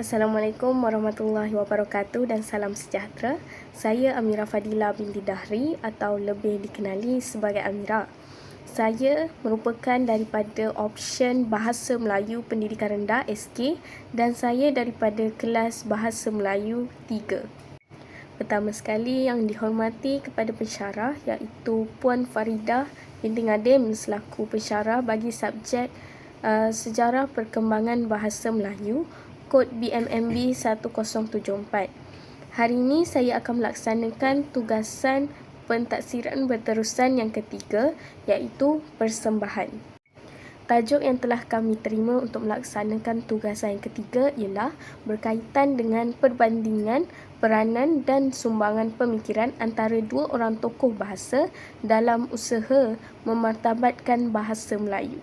Assalamualaikum warahmatullahi wabarakatuh dan salam sejahtera. Saya Amira Fadila binti Dahri atau lebih dikenali sebagai Amira. Saya merupakan daripada option Bahasa Melayu Pendidikan Rendah SK dan saya daripada kelas Bahasa Melayu 3. Pertama sekali yang dihormati kepada pensyarah iaitu Puan Faridah binti Ngadim selaku pensyarah bagi subjek uh, Sejarah Perkembangan Bahasa Melayu kod BMMB 1074. Hari ini saya akan melaksanakan tugasan pentaksiran berterusan yang ketiga iaitu persembahan. Tajuk yang telah kami terima untuk melaksanakan tugasan yang ketiga ialah berkaitan dengan perbandingan peranan dan sumbangan pemikiran antara dua orang tokoh bahasa dalam usaha memartabatkan bahasa Melayu.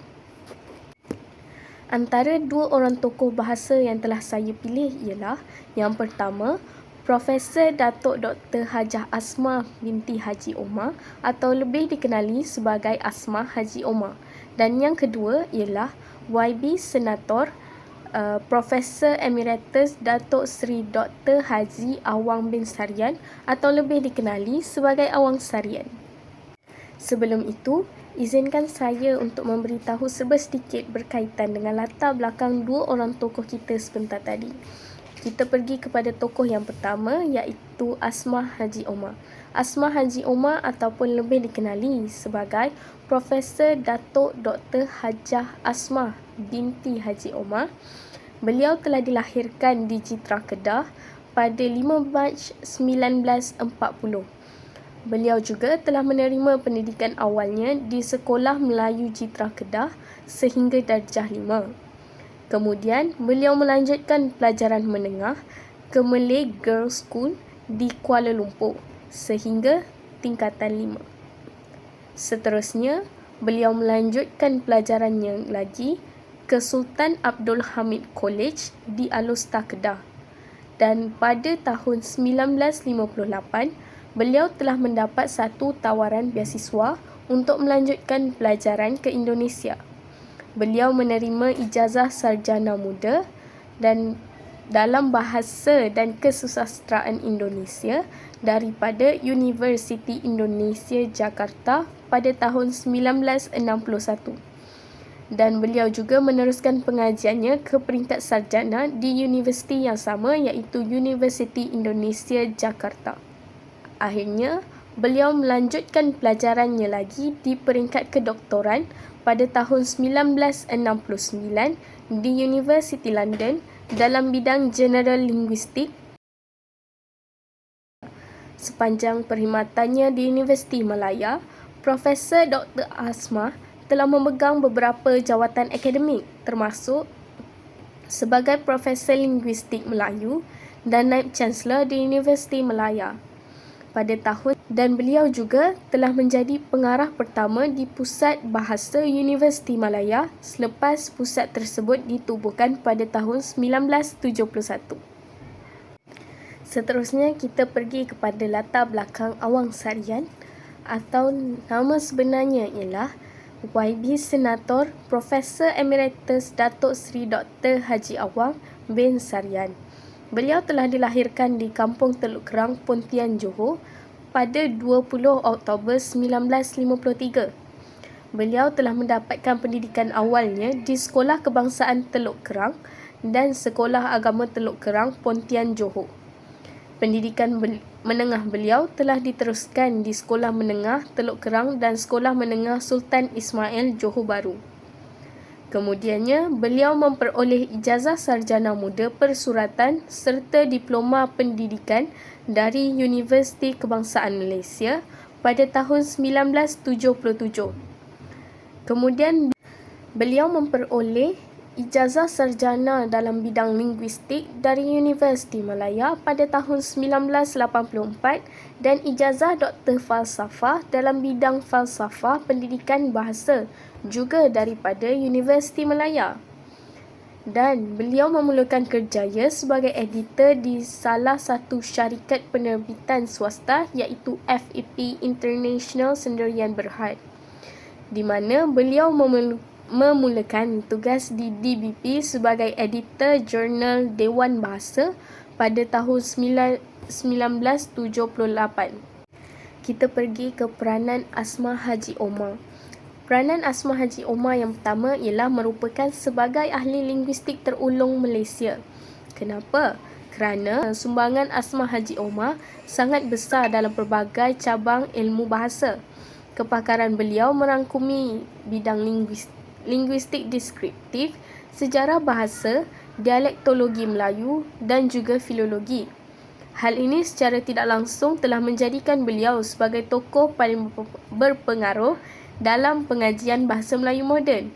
Antara dua orang tokoh bahasa yang telah saya pilih ialah yang pertama, Profesor Datuk Dr. Hajah Asma binti Haji Omar atau lebih dikenali sebagai Asma Haji Omar. Dan yang kedua ialah YB Senator uh, Profesor Emeritus Datuk Seri Dr. Haji Awang bin Sarian atau lebih dikenali sebagai Awang Sarian. Sebelum itu, Izinkan saya untuk memberitahu sedikit berkaitan dengan latar belakang dua orang tokoh kita sebentar tadi. Kita pergi kepada tokoh yang pertama iaitu Asmah Haji Omar. Asmah Haji Omar ataupun lebih dikenali sebagai Profesor Datuk Dr. Hajah Asmah binti Haji Omar. Beliau telah dilahirkan di Citra Kedah pada 5 Mac 1940. Beliau juga telah menerima pendidikan awalnya di Sekolah Melayu Citra Kedah sehingga darjah 5. Kemudian, beliau melanjutkan pelajaran menengah ke Malay Girls School di Kuala Lumpur sehingga tingkatan 5. Seterusnya, beliau melanjutkan pelajarannya lagi ke Sultan Abdul Hamid College di Alusta Kedah. Dan pada tahun 1958, beliau telah mendapat satu tawaran beasiswa untuk melanjutkan pelajaran ke Indonesia. Beliau menerima ijazah sarjana muda dan dalam bahasa dan kesusastraan Indonesia daripada Universiti Indonesia Jakarta pada tahun 1961. Dan beliau juga meneruskan pengajiannya ke peringkat sarjana di universiti yang sama iaitu Universiti Indonesia Jakarta. Akhirnya, beliau melanjutkan pelajarannya lagi di peringkat kedoktoran pada tahun 1969 di University London dalam bidang General Linguistik. Sepanjang perkhidmatannya di Universiti Malaya, Profesor Dr. Asma telah memegang beberapa jawatan akademik termasuk sebagai Profesor Linguistik Melayu dan Naib Chancellor di Universiti Malaya pada tahun dan beliau juga telah menjadi pengarah pertama di Pusat Bahasa Universiti Malaya selepas pusat tersebut ditubuhkan pada tahun 1971. Seterusnya kita pergi kepada latar belakang Awang Sarian atau nama sebenarnya ialah YB Senator Profesor Emeritus Datuk Seri Dr. Haji Awang bin Sarian. Beliau telah dilahirkan di Kampung Teluk Kerang, Pontian, Johor pada 20 Oktober 1953. Beliau telah mendapatkan pendidikan awalnya di Sekolah Kebangsaan Teluk Kerang dan Sekolah Agama Teluk Kerang, Pontian, Johor. Pendidikan menengah beliau telah diteruskan di Sekolah Menengah Teluk Kerang dan Sekolah Menengah Sultan Ismail Johor Bahru. Kemudiannya, beliau memperoleh ijazah sarjana muda persuratan serta diploma pendidikan dari Universiti Kebangsaan Malaysia pada tahun 1977. Kemudian, beliau memperoleh ijazah sarjana dalam bidang linguistik dari Universiti Malaya pada tahun 1984 dan ijazah doktor falsafah dalam bidang falsafah pendidikan bahasa juga daripada Universiti Malaya. Dan beliau memulakan kerjaya sebagai editor di salah satu syarikat penerbitan swasta iaitu FEP International Sendirian Berhad di mana beliau memulakan tugas di DBP sebagai editor jurnal Dewan Bahasa pada tahun 1978. Kita pergi ke peranan Asma Haji Omar. Peranan Asma Haji Omar yang pertama ialah merupakan sebagai ahli linguistik terulung Malaysia. Kenapa? Kerana sumbangan Asma Haji Omar sangat besar dalam pelbagai cabang ilmu bahasa. Kepakaran beliau merangkumi bidang linguistik, deskriptif, sejarah bahasa, dialektologi Melayu dan juga filologi. Hal ini secara tidak langsung telah menjadikan beliau sebagai tokoh paling berpengaruh dalam pengajian bahasa Melayu moden.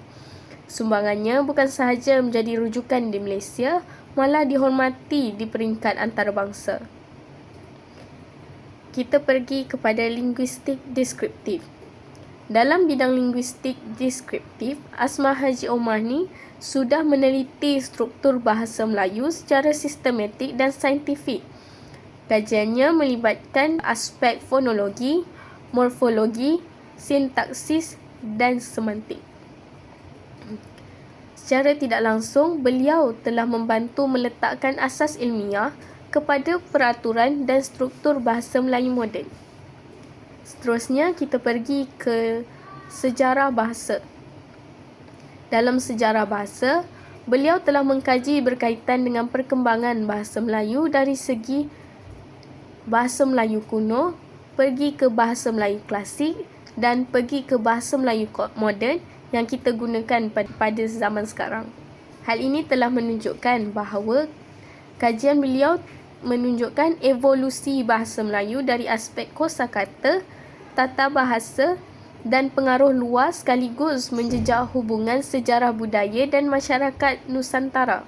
Sumbangannya bukan sahaja menjadi rujukan di Malaysia, malah dihormati di peringkat antarabangsa. Kita pergi kepada linguistik deskriptif. Dalam bidang linguistik deskriptif, Asma Haji Omar ni sudah meneliti struktur bahasa Melayu secara sistematik dan saintifik Kajiannya melibatkan aspek fonologi, morfologi, sintaksis dan semantik. Secara tidak langsung, beliau telah membantu meletakkan asas ilmiah kepada peraturan dan struktur bahasa Melayu moden. Seterusnya, kita pergi ke sejarah bahasa. Dalam sejarah bahasa, beliau telah mengkaji berkaitan dengan perkembangan bahasa Melayu dari segi bahasa Melayu kuno, pergi ke bahasa Melayu klasik dan pergi ke bahasa Melayu moden yang kita gunakan pada zaman sekarang. Hal ini telah menunjukkan bahawa kajian beliau menunjukkan evolusi bahasa Melayu dari aspek kosakata, tata bahasa dan pengaruh luas sekaligus menjejak hubungan sejarah budaya dan masyarakat Nusantara.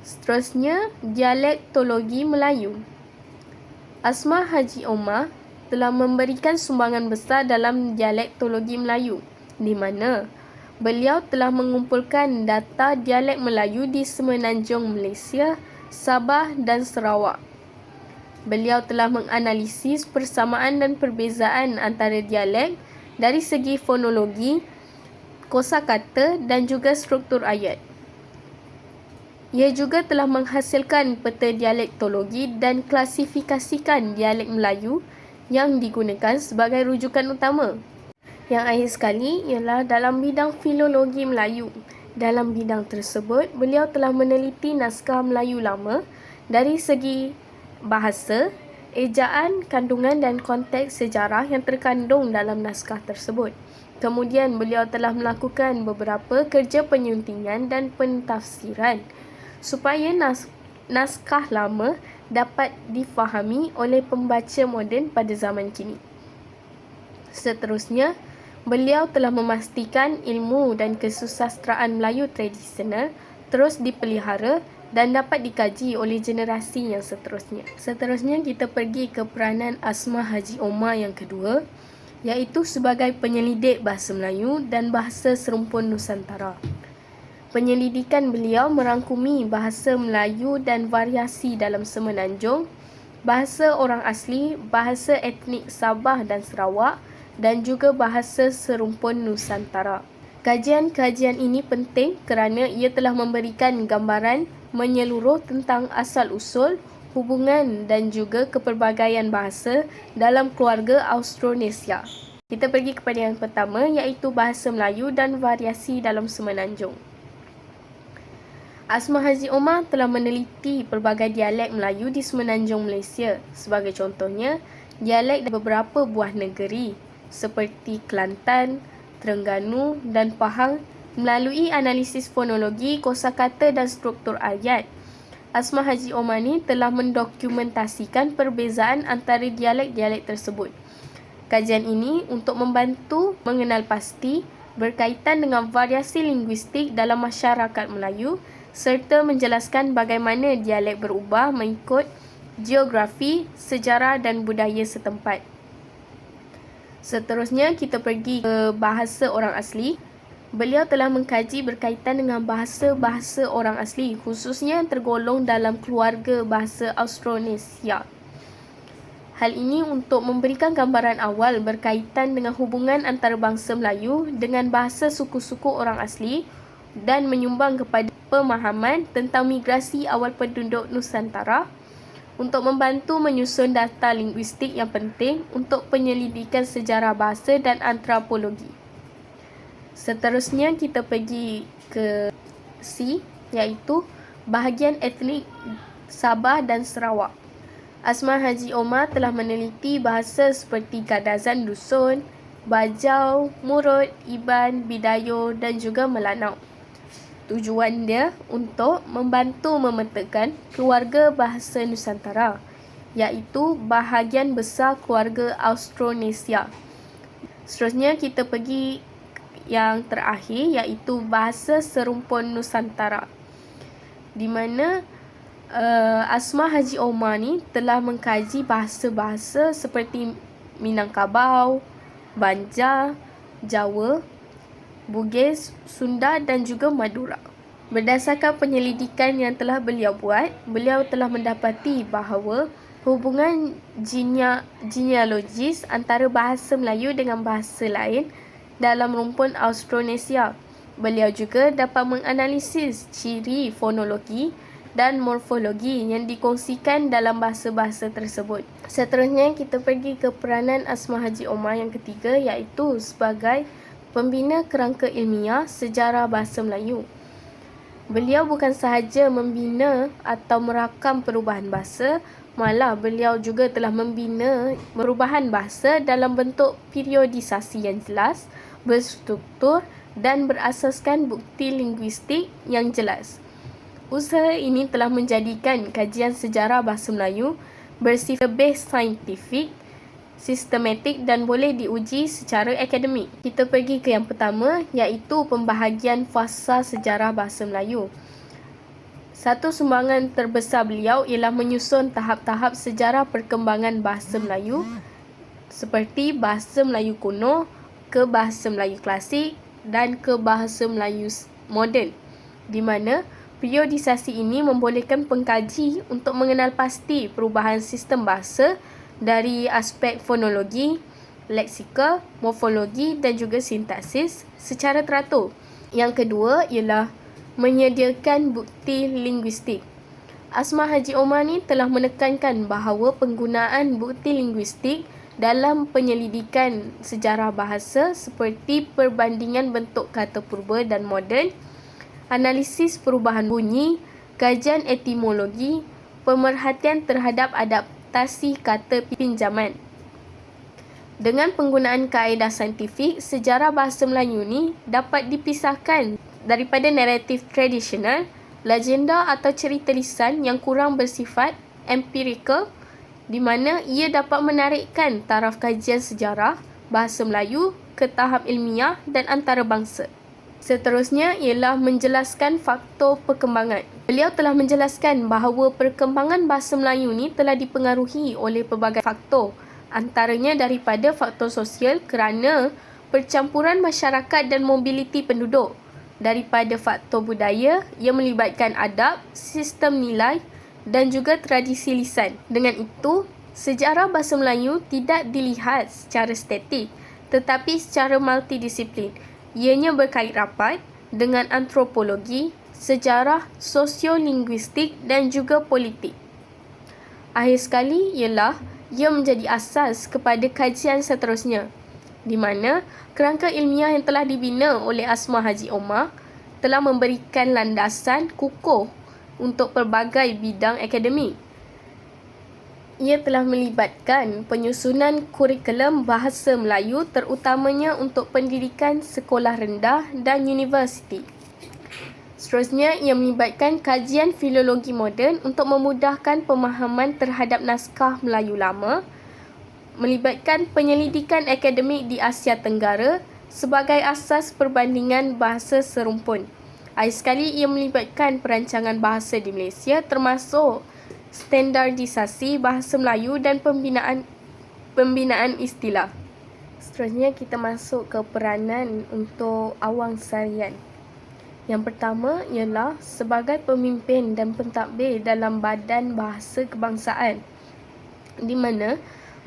Seterusnya, dialektologi Melayu. Asma Haji Omar telah memberikan sumbangan besar dalam dialektologi Melayu, di mana beliau telah mengumpulkan data dialek Melayu di Semenanjung Malaysia, Sabah dan Sarawak. Beliau telah menganalisis persamaan dan perbezaan antara dialek dari segi fonologi, kosakata dan juga struktur ayat. Ia juga telah menghasilkan peta dialektologi dan klasifikasikan dialek Melayu yang digunakan sebagai rujukan utama. Yang akhir sekali ialah dalam bidang filologi Melayu. Dalam bidang tersebut, beliau telah meneliti naskah Melayu lama dari segi bahasa, ejaan, kandungan dan konteks sejarah yang terkandung dalam naskah tersebut. Kemudian beliau telah melakukan beberapa kerja penyuntingan dan pentafsiran supaya nas naskah lama dapat difahami oleh pembaca moden pada zaman kini. Seterusnya, beliau telah memastikan ilmu dan kesusastraan Melayu tradisional terus dipelihara dan dapat dikaji oleh generasi yang seterusnya. Seterusnya, kita pergi ke peranan Asma Haji Omar yang kedua, iaitu sebagai penyelidik bahasa Melayu dan bahasa serumpun Nusantara. Penyelidikan beliau merangkumi bahasa Melayu dan variasi dalam Semenanjung, bahasa orang asli, bahasa etnik Sabah dan Sarawak dan juga bahasa serumpun Nusantara. Kajian-kajian ini penting kerana ia telah memberikan gambaran menyeluruh tentang asal-usul, hubungan dan juga kepelbagaian bahasa dalam keluarga Austronesia. Kita pergi kepada yang pertama iaitu bahasa Melayu dan variasi dalam Semenanjung. Asma Haji Omar telah meneliti pelbagai dialek Melayu di semenanjung Malaysia. Sebagai contohnya, dialek dari beberapa buah negeri seperti Kelantan, Terengganu dan Pahang melalui analisis fonologi, kosakata dan struktur ayat. Asma Haji Omar ni telah mendokumentasikan perbezaan antara dialek-dialek tersebut. Kajian ini untuk membantu mengenal pasti berkaitan dengan variasi linguistik dalam masyarakat Melayu serta menjelaskan bagaimana dialek berubah mengikut geografi, sejarah dan budaya setempat. Seterusnya kita pergi ke bahasa orang asli. Beliau telah mengkaji berkaitan dengan bahasa-bahasa orang asli khususnya yang tergolong dalam keluarga bahasa Austronesia. Hal ini untuk memberikan gambaran awal berkaitan dengan hubungan antara bangsa Melayu dengan bahasa suku-suku orang asli dan menyumbang kepada pemahaman tentang migrasi awal penduduk Nusantara untuk membantu menyusun data linguistik yang penting untuk penyelidikan sejarah bahasa dan antropologi. Seterusnya kita pergi ke C iaitu bahagian etnik Sabah dan Sarawak. Asma Haji Omar telah meneliti bahasa seperti Kadazan Dusun, Bajau, Murut, Iban, Bidayo dan juga Melanau. Tujuan dia untuk membantu memetakan keluarga bahasa Nusantara iaitu bahagian besar keluarga Austronesia. Seterusnya kita pergi yang terakhir iaitu bahasa serumpun Nusantara di mana uh, Asma Haji Omar ni telah mengkaji bahasa-bahasa seperti Minangkabau, Banjar, Jawa, Bugis, Sunda dan juga Madura. Berdasarkan penyelidikan yang telah beliau buat, beliau telah mendapati bahawa hubungan genealogis antara bahasa Melayu dengan bahasa lain dalam rumpun Austronesia. Beliau juga dapat menganalisis ciri fonologi dan morfologi yang dikongsikan dalam bahasa-bahasa tersebut. Seterusnya kita pergi ke peranan Asma Haji Omar yang ketiga iaitu sebagai pembina kerangka ilmiah sejarah bahasa Melayu. Beliau bukan sahaja membina atau merakam perubahan bahasa, malah beliau juga telah membina perubahan bahasa dalam bentuk periodisasi yang jelas, berstruktur dan berasaskan bukti linguistik yang jelas. Usaha ini telah menjadikan kajian sejarah bahasa Melayu bersifat lebih saintifik, sistematik dan boleh diuji secara akademik. Kita pergi ke yang pertama iaitu pembahagian fasa sejarah bahasa Melayu. Satu sumbangan terbesar beliau ialah menyusun tahap-tahap sejarah perkembangan bahasa Melayu seperti bahasa Melayu kuno ke bahasa Melayu klasik dan ke bahasa Melayu moden di mana Periodisasi ini membolehkan pengkaji untuk mengenal pasti perubahan sistem bahasa dari aspek fonologi, leksikal, morfologi dan juga sintaksis secara teratur. Yang kedua ialah menyediakan bukti linguistik. Asma Haji Omar ni telah menekankan bahawa penggunaan bukti linguistik dalam penyelidikan sejarah bahasa seperti perbandingan bentuk kata purba dan moden analisis perubahan bunyi, kajian etimologi, pemerhatian terhadap adaptasi kata pinjaman. Dengan penggunaan kaedah saintifik, sejarah bahasa Melayu ni dapat dipisahkan daripada naratif tradisional, legenda atau cerita lisan yang kurang bersifat empirical di mana ia dapat menarikkan taraf kajian sejarah bahasa Melayu ke tahap ilmiah dan antarabangsa. Seterusnya ialah menjelaskan faktor perkembangan. Beliau telah menjelaskan bahawa perkembangan bahasa Melayu ni telah dipengaruhi oleh pelbagai faktor. Antaranya daripada faktor sosial kerana percampuran masyarakat dan mobiliti penduduk. Daripada faktor budaya yang melibatkan adab, sistem nilai dan juga tradisi lisan. Dengan itu, sejarah bahasa Melayu tidak dilihat secara statik tetapi secara multidisiplin Ianya berkait rapat dengan antropologi, sejarah, sosiolinguistik dan juga politik. Akhir sekali ialah ia menjadi asas kepada kajian seterusnya di mana kerangka ilmiah yang telah dibina oleh Asma Haji Omar telah memberikan landasan kukuh untuk pelbagai bidang akademik ia telah melibatkan penyusunan kurikulum bahasa Melayu terutamanya untuk pendidikan sekolah rendah dan universiti. Seterusnya, ia melibatkan kajian filologi moden untuk memudahkan pemahaman terhadap naskah Melayu lama, melibatkan penyelidikan akademik di Asia Tenggara sebagai asas perbandingan bahasa serumpun. Akhir sekali, ia melibatkan perancangan bahasa di Malaysia termasuk standardisasi bahasa Melayu dan pembinaan pembinaan istilah. Seterusnya kita masuk ke peranan untuk awang sarian. Yang pertama ialah sebagai pemimpin dan pentadbir dalam badan bahasa kebangsaan di mana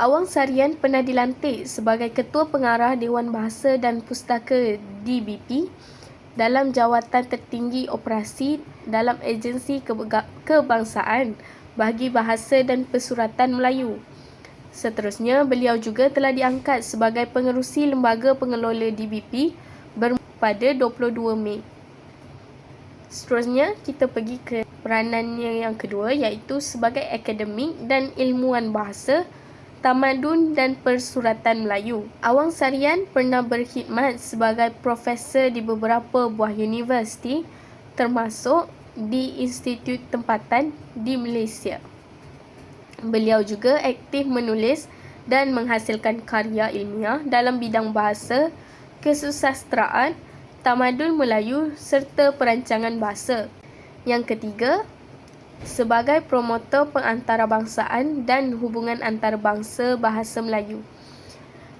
Awang Sarian pernah dilantik sebagai Ketua Pengarah Dewan Bahasa dan Pustaka DBP dalam jawatan tertinggi operasi dalam agensi kebangsaan bagi bahasa dan persuratan Melayu. Seterusnya, beliau juga telah diangkat sebagai pengerusi lembaga pengelola DBP pada 22 Mei. Seterusnya, kita pergi ke peranannya yang kedua iaitu sebagai akademik dan ilmuwan bahasa tamadun dan persuratan Melayu. Awang Sarian pernah berkhidmat sebagai profesor di beberapa buah universiti termasuk di institut tempatan di Malaysia. Beliau juga aktif menulis dan menghasilkan karya ilmiah dalam bidang bahasa, kesusastraan, tamadun Melayu serta perancangan bahasa. Yang ketiga, sebagai promotor pengantarabangsaan dan hubungan antarabangsa bahasa Melayu.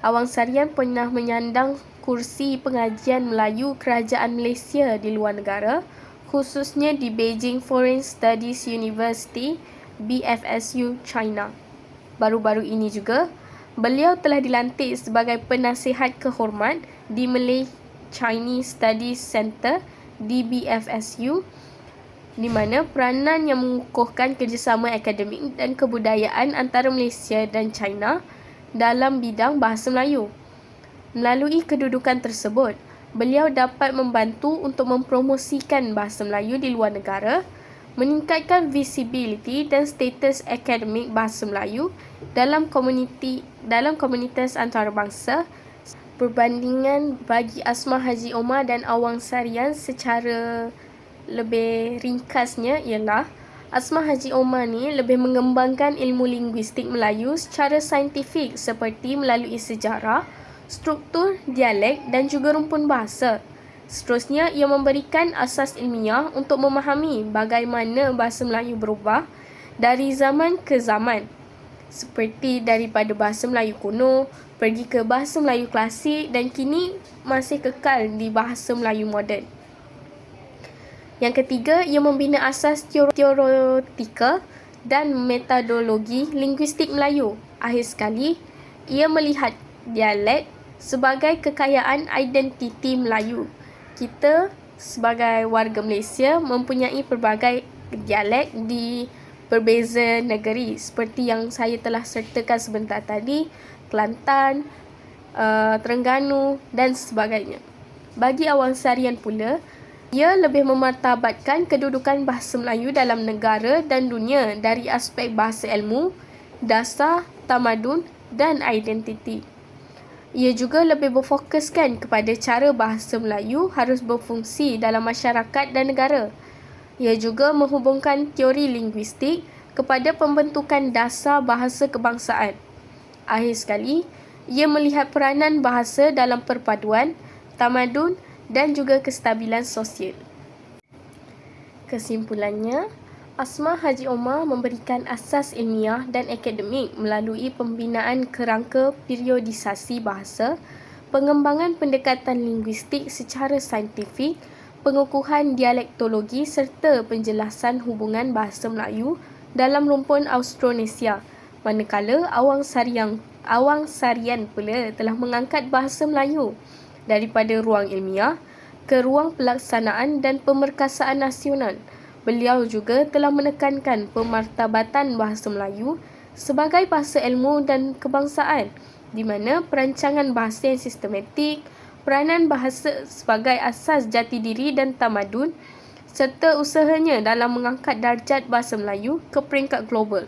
Awang Sarian pernah menyandang kursi pengajian Melayu Kerajaan Malaysia di luar negara, khususnya di Beijing Foreign Studies University, BFSU, China. Baru-baru ini juga, beliau telah dilantik sebagai penasihat kehormat di Malay Chinese Studies Center, DBFSU, di mana peranan yang mengukuhkan kerjasama akademik dan kebudayaan antara Malaysia dan China dalam bidang bahasa Melayu. Melalui kedudukan tersebut, beliau dapat membantu untuk mempromosikan bahasa Melayu di luar negara, meningkatkan visibility dan status akademik bahasa Melayu dalam komuniti dalam komunitas antarabangsa perbandingan bagi Asma Haji Omar dan Awang Sarian secara lebih ringkasnya ialah Asma Haji Omar ni lebih mengembangkan ilmu linguistik Melayu secara saintifik seperti melalui sejarah, struktur, dialek dan juga rumpun bahasa. Seterusnya, ia memberikan asas ilmiah untuk memahami bagaimana bahasa Melayu berubah dari zaman ke zaman. Seperti daripada bahasa Melayu kuno, pergi ke bahasa Melayu klasik dan kini masih kekal di bahasa Melayu moden. Yang ketiga, ia membina asas teoretika dan metodologi linguistik Melayu. Akhir sekali, ia melihat dialek sebagai kekayaan identiti Melayu. Kita sebagai warga Malaysia mempunyai pelbagai dialek di berbeza negeri seperti yang saya telah sertakan sebentar tadi, Kelantan, uh, Terengganu dan sebagainya. Bagi awang sarian pula, ia lebih memartabatkan kedudukan bahasa Melayu dalam negara dan dunia dari aspek bahasa ilmu, dasar, tamadun dan identiti. Ia juga lebih berfokuskan kepada cara bahasa Melayu harus berfungsi dalam masyarakat dan negara. Ia juga menghubungkan teori linguistik kepada pembentukan dasar bahasa kebangsaan. Akhir sekali, ia melihat peranan bahasa dalam perpaduan, tamadun dan juga kestabilan sosial. Kesimpulannya, Asma Haji Omar memberikan asas ilmiah dan akademik melalui pembinaan kerangka periodisasi bahasa, pengembangan pendekatan linguistik secara saintifik, pengukuhan dialektologi serta penjelasan hubungan bahasa Melayu dalam rumpun Austronesia. Manakala Awang Sariang Awang Sarian pula telah mengangkat bahasa Melayu daripada ruang ilmiah ke ruang pelaksanaan dan pemerkasaan nasional. Beliau juga telah menekankan pemartabatan bahasa Melayu sebagai bahasa ilmu dan kebangsaan di mana perancangan bahasa yang sistematik, peranan bahasa sebagai asas jati diri dan tamadun serta usahanya dalam mengangkat darjat bahasa Melayu ke peringkat global.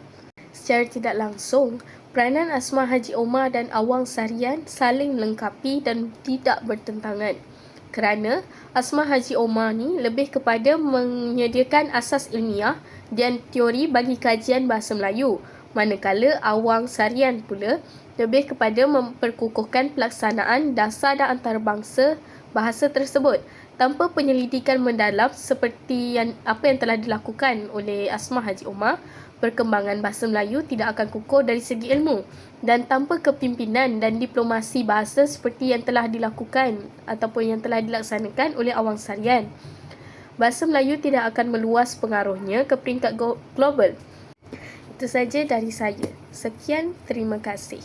Secara tidak langsung, peranan Asma Haji Omar dan Awang Sarian saling melengkapi dan tidak bertentangan. Kerana Asma Haji Omar ni lebih kepada menyediakan asas ilmiah dan teori bagi kajian bahasa Melayu, manakala Awang Sarian pula lebih kepada memperkukuhkan pelaksanaan dasar dan antarabangsa bahasa tersebut tanpa penyelidikan mendalam seperti yang apa yang telah dilakukan oleh Asma Haji Omar perkembangan bahasa Melayu tidak akan kukuh dari segi ilmu dan tanpa kepimpinan dan diplomasi bahasa seperti yang telah dilakukan ataupun yang telah dilaksanakan oleh Awang Sarian. Bahasa Melayu tidak akan meluas pengaruhnya ke peringkat global. Itu saja dari saya. Sekian, terima kasih.